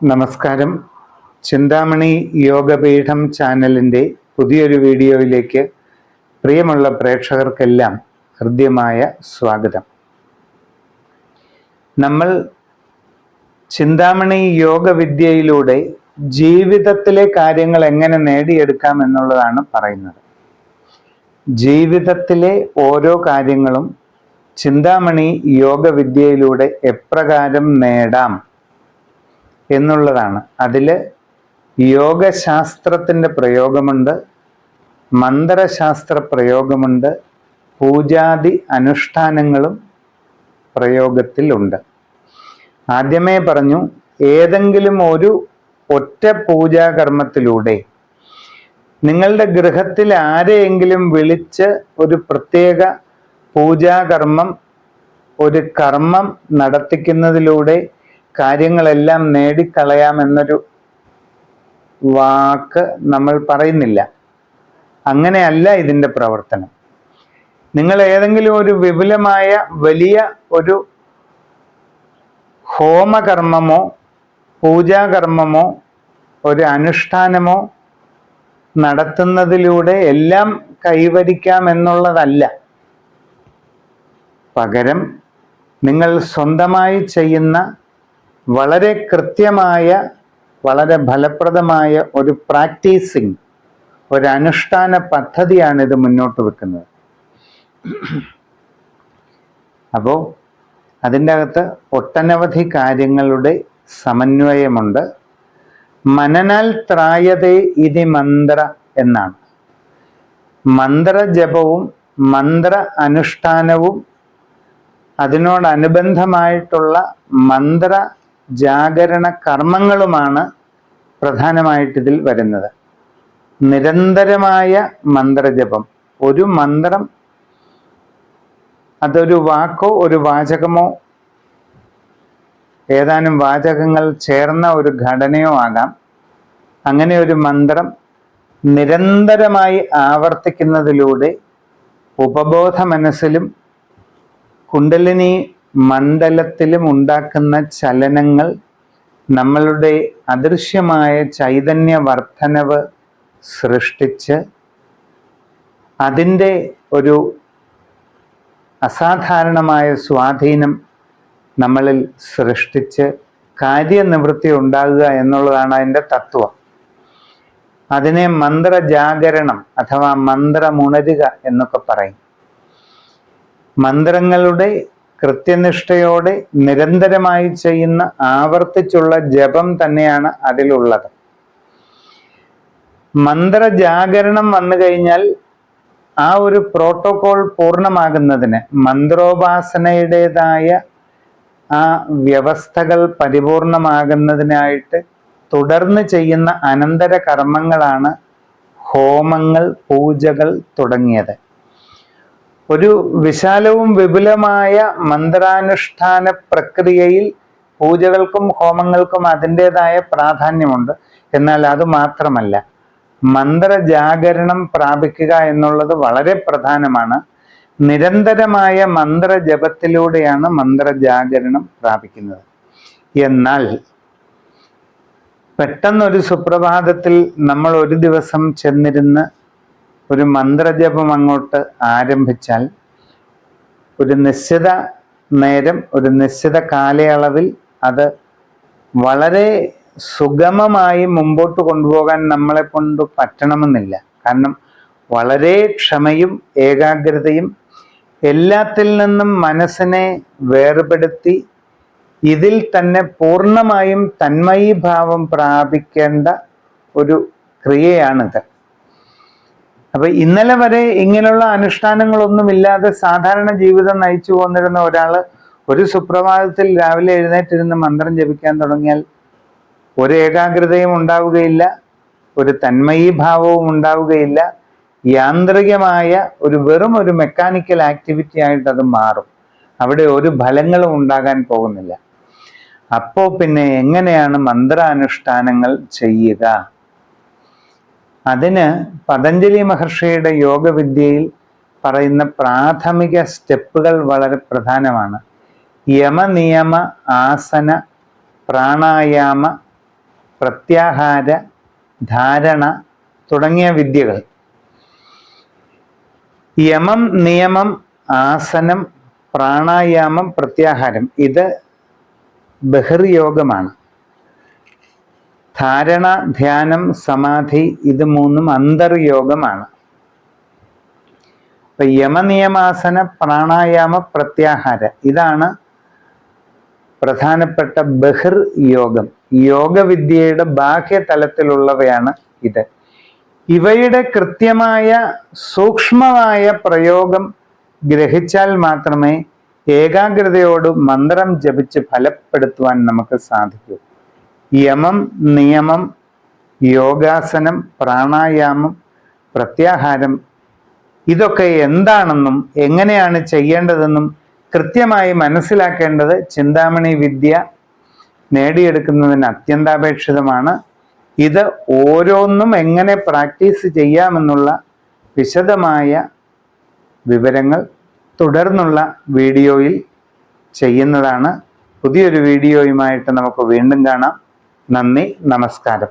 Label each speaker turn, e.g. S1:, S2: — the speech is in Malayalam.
S1: നമസ്കാരം. ചിന്താമണി യോഗപീഠം ചാനലിന്റെ പുതിയൊരു വീഡിയോയിലേക്ക് പ്രിയമുള്ള പ്രേക്ഷകർക്കെല്ലാം ഹൃദ്യമായ സ്വാഗതം. നമ്മൾ ചിന്താമണി യോഗവിദ്യയിലൂടെ ജീവിതത്തിലെ കാര്യങ്ങൾ എങ്ങനെ നേടിയെടുക്കാം എന്നുള്ളതാണ് പറയുന്നത്. ജീവിതത്തിലെ ഓരോ കാര്യങ്ങളും ചിന്താമണി യോഗവിദ്യയിലൂടെ എപ്രകാരം നേടാം എന്നുള്ളതാണ്. അതിൽ യോഗശാസ്ത്രത്തിന്റെ പ്രയോഗമുണ്ട് മന്ത്രശാസ്ത്ര പ്രയോഗമുണ്ട് പൂജാതി അനുഷ്ഠാനങ്ങളും പ്രയോഗത്തിലുണ്ട്. ആദ്യമേ പറഞ്ഞു ഏതെങ്കിലും ഒരു ഒറ്റ പൂജാകർമ്മത്തിലൂടെ നിങ്ങളുടെ ഗൃഹത്തിൽ ആരെയെങ്കിലും വിളിച്ച് ഒരു പ്രത്യേക പൂജാകർമ്മം ഒരു കർമ്മം നടത്തിക്കുന്നതിലൂടെ കാര്യങ്ങളെല്ലാം നേടിക്കളയാമെന്നൊരു വാക്ക് നമ്മൾ പറയുന്നില്ല. അങ്ങനെയല്ല ഇതിന്റെ പ്രവർത്തനം. നിങ്ങൾ ഏതെങ്കിലും ഒരു വിപുലമായ വലിയ ഒരു ഹോമകർമ്മമോ പൂജാകർമ്മമോ ഒരു അനുഷ്ഠാനമോ നടത്തുന്നതിലൂടെ എല്ലാം കൈവരിക്കാം എന്നുള്ളതല്ല. പകരം നിങ്ങൾ സ്വന്തമായി ചെയ്യുന്ന വളരെ കൃത്യമായ വളരെ ഫലപ്രദമായ ഒരു പ്രാക്ടീസിങ് ഒരു അനുഷ്ഠാന പദ്ധതിയാണ് ഇത് മുന്നോട്ട് വെക്കുന്നത്. അപ്പോൾ അതിന്റെ അകത്ത് ഒട്ടനവധി കാര്യങ്ങളുടെ സമന്വയമുണ്ട്. മനനാൽ ത്രായതേ ഇതി മന്ത്ര എന്നാണ്. മന്ത്രജപവും മന്ത്ര അനുഷ്ഠാനവും അതിനോടനുബന്ധമായിട്ടുള്ള മന്ത്ര ജാഗരണ കർമ്മങ്ങളുമാണ് പ്രധാനമായിട്ട് ഇതിൽ വരുന്നത്. നിരന്തരമായ മന്ത്രജപം. ഒരു മന്ത്രം അതൊരു വാക്കോ ഒരു വാചകമോ ഏതാനും വാചകങ്ങൾ ചേർന്ന ഒരു ഘടനയോ ആകാം. അങ്ങനെ ഒരു മന്ത്രം നിരന്തരമായി ആവർത്തിക്കുന്നതിലൂടെ ഉപബോധ മനസ്സിലും കുണ്ടലിനി മണ്ഡലത്തിലും ഉണ്ടാക്കുന്ന ചലനങ്ങൾ നമ്മളുടെ അദൃശ്യമായ ചൈതന്യ വർധനവ് സൃഷ്ടിച്ച് അതിന്റെ ഒരു അസാധാരണമായ സ്വാധീനം നമ്മളിൽ സൃഷ്ടിച്ച് കാര്യനിവൃത്തി ഉണ്ടാകുക എന്നുള്ളതാണ് അതിന്റെ തത്വം. അതിനെ മന്ത്രജാഗരണം അഥവാ മന്ത്രമുണരുക എന്നൊക്കെ പറയും. മന്ത്രങ്ങളുടെ കൃത്യനിഷ്ഠയോടെ നിരന്തരമായി ചെയ്യുന്ന ആവർത്തിച്ചുള്ള ജപം തന്നെയാണ് അതിലുള്ളത്. മന്ത്രജാഗരണം വന്നു കഴിഞ്ഞാൽ ആ ഒരു പ്രോട്ടോകോൾ പൂർണമാകുന്നതിന് മന്ത്രോപാസനയുടേതായ ആ വ്യവസ്ഥകൾ പരിപൂർണമാകുന്നതിനായിട്ട് തുടർന്ന് ചെയ്യുന്ന അനന്തര കർമ്മങ്ങളാണ് ഹോമങ്ങൾ പൂജകൾ തുടങ്ങിയത്. ഒരു വിശാലവും വിപുലമായ മന്ത്രാനുഷ്ഠാന പ്രക്രിയയിൽ പൂജകൾക്കും ഹോമങ്ങൾക്കും അതിന്റെതായ പ്രാധാന്യമുണ്ട്. എന്നാൽ അത് മാത്രമല്ല മന്ത്രജാഗരണം പ്രാപിക്കുക എന്നുള്ളത് വളരെ പ്രധാനമാണ്. നിരന്തരമായ മന്ത്രജപത്തിലൂടെയാണ് മന്ത്രജാഗരണം പ്രാപിക്കുന്നത്. എന്നാൽ പെട്ടെന്നൊരു സുപ്രഭാതത്തിൽ നമ്മൾ ഒരു ദിവസം ചെന്നിരുന്ന് ഒരു മന്ത്രജപം അങ്ങോട്ട് ആരംഭിച്ചാൽ ഒരു നിശ്ചിത നേരം ഒരു നിശ്ചിത കാലയളവിൽ അത് വളരെ സുഗമമായി മുമ്പോട്ട് കൊണ്ടുപോകാൻ നമ്മളെ കൊണ്ട് പറ്റണമെന്നില്ല. കാരണം വളരെ ക്ഷമയും ഏകാഗ്രതയും എല്ലാത്തിൽ നിന്നും മനസ്സിനെ വേർപെടുത്തി ഇതിൽ തന്നെ പൂർണമായും തന്മയീഭാവം പ്രാപിക്കേണ്ട ഒരു ക്രിയയാണിത്. അപ്പൊ ഇന്നലെ വരെ ഇങ്ങനെയുള്ള അനുഷ്ഠാനങ്ങളൊന്നുമില്ലാതെ സാധാരണ ജീവിതം നയിച്ചു പോന്നിരുന്ന ഒരാൾ ഒരു സുപ്രഭാതത്തിൽ രാവിലെ എഴുന്നേറ്റിരുന്ന് മന്ത്രം ജപിക്കാൻ തുടങ്ങിയാൽ ഒരു ഏകാഗ്രതയും ഉണ്ടാവുകയില്ല ഒരു തന്മയീഭാവവും ഉണ്ടാവുകയില്ല. യാന്ത്രികമായ ഒരു വെറും ഒരു മെക്കാനിക്കൽ ആക്ടിവിറ്റി ആയിട്ട് അത് മാറും. അവിടെ ഒരു ഫലങ്ങളും ഉണ്ടാകാൻ പോകുന്നില്ല. അപ്പോൾ പിന്നെ എങ്ങനെയാണ് മന്ത്രാനുഷ്ഠാനങ്ങൾ ചെയ്യുക? അതിന് പതഞ്ജലി മഹർഷിയുടെ യോഗവിദ്യയിൽ പറയുന്ന പ്രാഥമിക സ്റ്റെപ്പുകൾ വളരെ പ്രധാനമാണ്. യമനിയമ ആസന പ്രാണായാമ പ്രത്യാഹാര ധാരണ തുടങ്ങിയ വിദ്യകൾ. യമം നിയമം ആസനം പ്രാണായാമം പ്രത്യാഹാരം ഇത് ബഹിർയോഗമാണ്. ധാരണ ധ്യാനം സമാധി ഇത് മൂന്നും അന്തർയോഗമാണ്. ഇപ്പൊ യമനിയമാസന പ്രാണായാമ പ്രത്യാഹാര. ഇതാണ് പ്രധാനപ്പെട്ട ബഹിർ യോഗം. യോഗവിദ്യയുടെ ബാഹ്യതലത്തിലുള്ളവയാണ് ഇത്. ഇവയുടെ കൃത്യമായ സൂക്ഷ്മമായ പ്രയോഗം ഗ്രഹിച്ചാൽ മാത്രമേ ഏകാഗ്രതയോട് മന്ത്രം ജപിച്ച് ഫലപ്പെടുത്തുവാൻ നമുക്ക് സാധിക്കൂ. യമം നിയമം യോഗാസനം പ്രാണായാമം പ്രത്യാഹാരം ഇതൊക്കെ എന്താണെന്നും എങ്ങനെയാണ് ചെയ്യേണ്ടതെന്നും കൃത്യമായി മനസ്സിലാക്കേണ്ടത് ചിന്താമണി വിദ്യ നേടിയെടുക്കുന്നതിന് അത്യന്താപേക്ഷിതമാണ്. ഇത് ഓരോന്നും എങ്ങനെ പ്രാക്ടീസ് ചെയ്യാമെന്നുള്ള വിശദമായ വിവരങ്ങൾ തുടർന്നുള്ള വീഡിയോയിൽ ചെയ്യുന്നതാണ്. പുതിയൊരു വീഡിയോയുമായിട്ട് നമുക്ക് വീണ്ടും കാണാം. നന്ദി നമസ്കാരം.